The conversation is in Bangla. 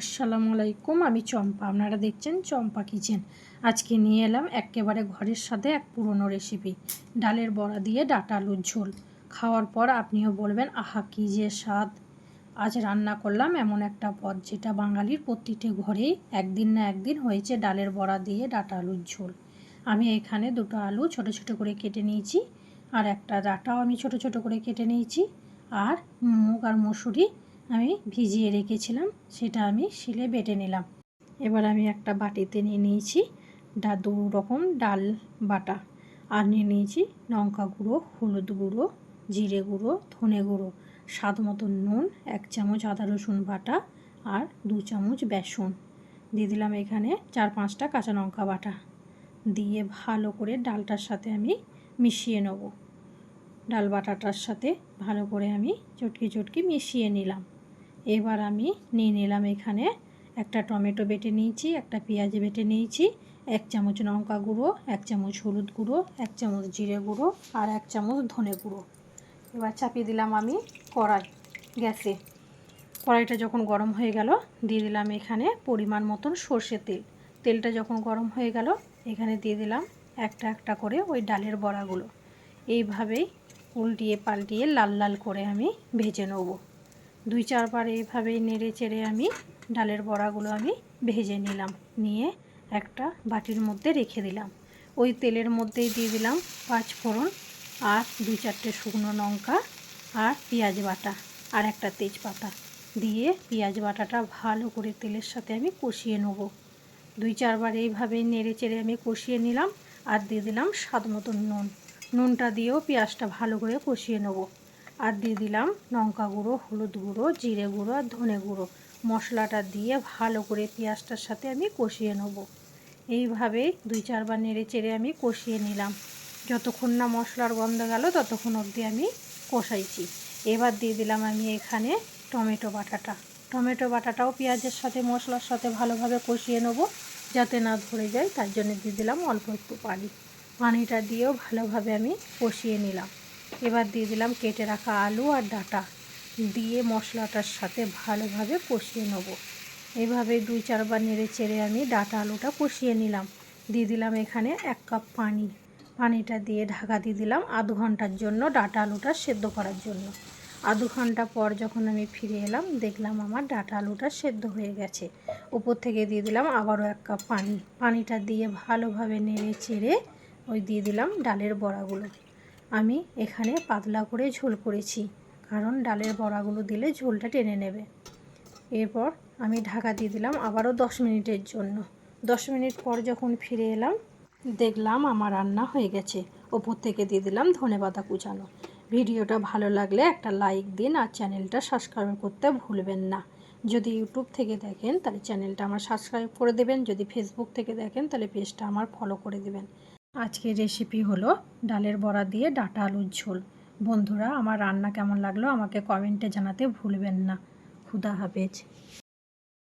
আসসালামু আলাইকুম, আমি চম্পা। আপনারা দেখছেন চম্পা কিচেন। আজকে নিয়ে এলাম একেবারে ঘরের সাথে এক পুরনো রেসিপি ডালের বড়া দিয়ে ডাটা আলুর ঝোল। খাওয়ার পর আপনিও বলবেন, আহা, কি যে স্বাদ! আজ রান্না করলাম এমন একটা পদ, যেটা বাঙালির প্রতিটি ঘরেই একদিন না একদিন হয়েছে ডালের বড়া দিয়ে ডাটা আলুর ঝোল। আমি এখানে দুটো আলু ছোট ছোট করে কেটে নিয়েছি, আর একটা ডাটাও আমি ছোট ছোট করে কেটে নিয়েছি, আর মুগ আর মসুরি আমি ভিজিয়ে রেখেছিলাম, সেটা আমি শিলে বেটে নিলাম। এবার আমি একটা বাটিতে নিয়ে নিয়েছি ডা দু রকম ডাল বাটা। আর নিয়ে নিয়েছি লঙ্কা গুঁড়ো, হলুদ গুঁড়ো, জিরে গুঁড়ো, ধনে গুঁড়ো। স্বাদ মতো নুন, এক চামচ আদা রসুন বাটা আর দু চামচ বেসন। দিয়ে দিলাম এখানে চার পাঁচটা কাঁচা লঙ্কা বাটা। দিয়ে ভালো করে ডালটার সাথে আমি মিশিয়ে নেব। ডাল বাটাটার সাথে ভালো করে আমি চটকি চটকি মিশিয়ে নিলাম। এবার আমি নিয়ে নিলাম এখানে একটা টমেটো বেটে নিয়েছি, একটা পেঁয়াজ বেটে নিয়েছি, এক চামচ লঙ্কা গুঁড়ো, এক চামচ হলুদ গুঁড়ো, এক চামচ জিরে গুঁড়ো আর এক চামচ ধনে গুঁড়ো। এবার চাপিয়ে দিলাম আমি কড়াই গ্যাসে। কড়াইটা যখন গরম হয়ে গেল, দিয়ে দিলাম এখানে পরিমাণ মতন সর্ষে তেল। তেলটা যখন গরম হয়ে গেল, এখানে দিয়ে দিলাম একটা একটা করে ওই ডালের বড়াগুলো। এইভাবেই উল্টিয়ে পাল্টিয়ে লাল লাল করে আমি ভেজে নেব। দুই চারবার এইভাবেই নেড়ে চেড়ে আমি ডালের বড়াগুলো আমি ভেজে নিলাম। নিয়ে একটা বাটির মধ্যে রেখে দিলাম। ওই তেলের মধ্যেই দিয়ে দিলাম পাঁচ ফোড়ন আর দুই চারটে শুকনো লঙ্কা আর পেঁয়াজ বাটা আর একটা তেজপাতা। দিয়ে পেঁয়াজ বাটাটা ভালো করে তেলের সাথে আমি কষিয়ে নেব। দুই চারবার এইভাবেই নেড়ে চেড়ে আমি কষিয়ে নিলাম আর দিয়ে দিলাম স্বাদ মতন নুন। নুনটা দিয়েও পেঁয়াজটা ভালো করে কষিয়ে নেব। আর দিয়ে দিলাম লঙ্কা গুঁড়ো, হলুদ গুঁড়ো, জিরে গুঁড়ো আর ধনে গুঁড়ো। মশলাটা দিয়ে ভালো করে পেঁয়াজটার সাথে আমি কষিয়ে নেব। এইভাবে দুই চারবার নেড়ে চেড়ে আমি কষিয়ে নিলাম। যতক্ষণ না মশলার গন্ধ গেল, ততক্ষণ অবধি আমি কষাইছি। এবার দিয়ে দিলাম আমি এখানে টমেটো বাটাটা। টমেটো বাটাটাও পেঁয়াজের সাথে, মশলার সাথে ভালোভাবে কষিয়ে নেব, যাতে না ধরে যায়। তার জন্য দিয়ে দিলাম অল্প একটু পানি। পানিটা দিয়েও ভালোভাবে আমি কষিয়ে নিলাম। এবার দিয়ে দিলাম কেটে রাখা আলু আর ডাটা। দিয়ে মশলাটার সাথে ভালোভাবে কষিয়ে নেব। এভাবে দুই চারবার নেড়ে চেড়ে আমি ডাটা আলুটা কষিয়ে নিলাম। দিয়ে দিলাম এখানে এক কাপ পানি। পানিটা দিয়ে ঢাকা দিয়ে দিলাম আধ ঘণ্টার জন্য ডাটা আলুটা সেদ্ধ করার জন্য। আধ ঘণ্টা পর যখন আমি ফিরে এলাম, দেখলাম আমার ডাটা আলুটা সেদ্ধ হয়ে গেছে। উপর থেকে দিয়ে দিলাম আবারও এক কাপ পানি। পানিটা দিয়ে ভালোভাবে নেড়ে চেড়ে ওই দিয়ে দিলাম ডালের বড়াগুলো। আমি এখানে পাতলা করে ঝোল করেছি, কারণ ডালের বড়াগুলো দিলে ঝোলটা টেনে নেবে। এরপর আমি ঢাকা দিয়ে দিলাম আবারও দশ মিনিটের জন্য। দশ মিনিট পর যখন ফিরে এলাম, দেখলাম আমার রান্না হয়ে গেছে। ওপর থেকে দিয়ে দিলাম ধনে পাতা কুচানো। ভিডিওটা ভালো লাগলে একটা লাইক দিন আর চ্যানেলটা সাবস্ক্রাইব করতে ভুলবেন না। যদি ইউটিউব থেকে দেখেন, তাহলে চ্যানেলটা আমার সাবস্ক্রাইব করে দেবেন। যদি ফেসবুক থেকে দেখেন, তাহলে পেজটা আমার ফলো করে দেবেন। আজকের রেসিপি হলো ডালের বড়া দিয়ে ডাটা আলুর ঝোল। বন্ধুরা, আমার রান্না কেমন লাগল আমাকে কমেন্টে জানাতে ভুলবেন না। খুদা হাফেজ।